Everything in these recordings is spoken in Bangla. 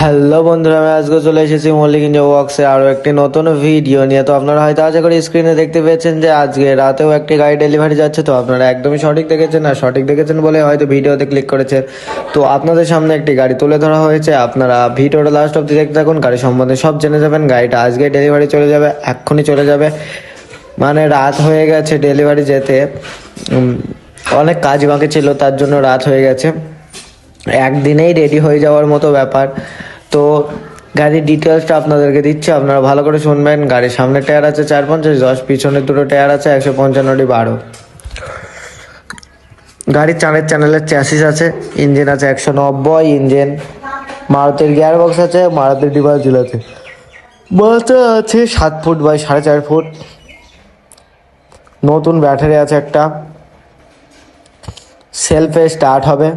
হ্যালো বন্ধুরা, আমি আজকে চলে এসেছি মল্লিক ইন্ডিয়া ওয়ার্কসে আরও একটি নতুন ভিডিও নিয়ে। তো আপনারা হয়তো আশা করি স্ক্রিনে দেখতে পেয়েছেন যে আজকে রাতেও একটি গাড়ি ডেলিভারি যাচ্ছে। তো আপনারা একদমই সঠিক দেখেছেন আর সঠিক দেখেছেন বলে হয়তো ভিডিওতে ক্লিক করেছেন তো আপনাদের সামনে একটি গাড়ি তুলে ধরা হয়েছে। আপনারা ভিডিওটা লাস্ট অব্দি দেখতে থাকুন। গাড়ি সম্বন্ধে সব জেনে যাবেন। গাড়িটা আজকে ডেলিভারি চলে যাবে, এক্ষুনি চলে যাবে। মানে রাত হয়ে গেছে ডেলিভারি যেতে। অনেক কাজ বাকি ছিল, তার জন্য রাত হয়ে গেছে। একদিনেই রেডি হয়ে যাওয়ার মতো ব্যাপার। তো গাড়ির ডিটেলসটা আপনাদেরকে দিচ্ছি, আপনারা ভালো করে শুনবেন। গাড়ির সামনে টায়ার আছে চার পঞ্চাশ, দশ পিছনে দুটো টায়ার আছে একশো পঞ্চান্নটি বারো। গাড়ির চারের চ্যানেলের চ্যাসিস আছে ইঞ্জিন আছে একশো নব্বই ইঞ্জিন মারুতির গিয়ার বক্স আছে, মারুতির ডিভাইজিল আছে। মালটা আছে সাত ফুট বাই সাড়ে চার ফুট। নতুন ব্যাটারি আছে একটা। সেলফে স্টার্ট হবে।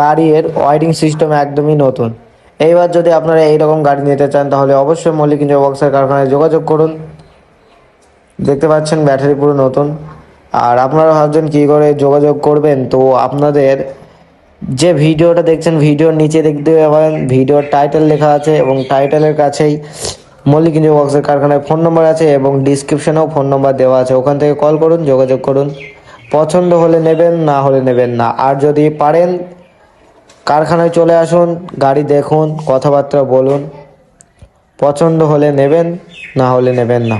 গাড়ির ওয়ারিং সিস্টেম একদমই নতুন। এইবার যদি আপনারা এইরকম গাড়ি নিতে চান, তাহলে অবশ্যই মল্লিক ইঞ্জিন বক্সের কারখানায় যোগাযোগ করুন। দেখতে পাচ্ছেন ব্যাটারি পুরো নতুন। আর আপনারা ভাবছেন কী করে যোগাযোগ করবেন? তো আপনাদের যে ভিডিওটা দেখছেন, ভিডিওর নিচে দেখতে পাবেন, ভিডিওর টাইটেল লেখা আছে এবং টাইটেলের কাছেই মল্লিক ইঞ্জিন বক্সের কারখানায় ফোন নম্বর আছে এবং ডিসক্রিপশনেও ফোন নম্বর দেওয়া আছে। ওখান থেকে কল করুন, যোগাযোগ করুন। পছন্দ হলে নেবেন, না হলে নেবেন না। আর যদি পারেন কারখানায় চলে আসুন, গাড়ি দেখুন, কথাবার্তা বলুন। পছন্দ হলে নেবেন, না হলে নেবেন না।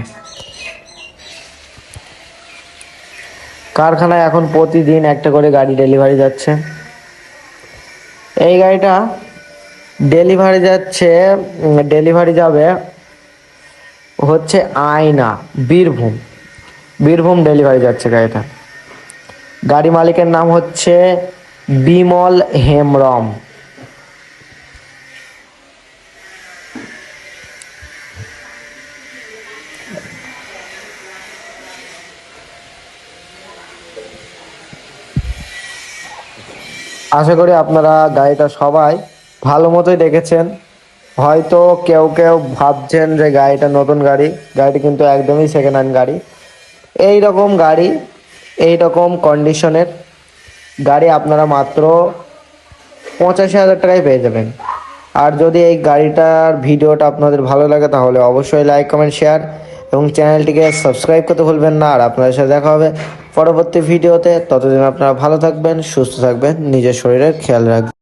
কারখানায় এখন প্রতিদিন একটা করে গাড়ি ডেলিভারি যাচ্ছে। এই গাড়িটা ডেলিভারি যাচ্ছে ডেলিভারি যাবে হচ্ছে আয়না, বীরভূম। বীরভূম ডেলিভারি যাচ্ছে গাড়িটা। গাড়ি মালিকের নাম হচ্ছে বিমল হেমরম আশা করি আপনারা গাড়িটা সবাই ভালো মতোই দেখেছেন। হয়তো কেউ কেউ ভাবছেন যে গাড়িটা নতুন গাড়ি, গাড়িটি কিন্তু একদমই সেকেন্ড হ্যান্ড গাড়ি। এই রকম গাড়ি এই রকম কন্ডিশনের গাড়ি আপনারা মাত্র পঁচাশি হাজার টাকায় পেয়ে যাবেন। আর যদি এই গাড়িটার ভিডিওটা আপনাদের ভালো লাগে, তাহলে অবশ্যই লাইক কমেন্ট শেয়ার এবং চ্যানেলটিকে সাবস্ক্রাইব করতে ভুলবেন না। আর আপনাদের সাথে দেখা হবে পরবর্তী ভিডিওতে। ততদিন আপনারা ভালো থাকবেন, সুস্থ থাকবেন, নিজের শরীরের খেয়াল রাখবেন।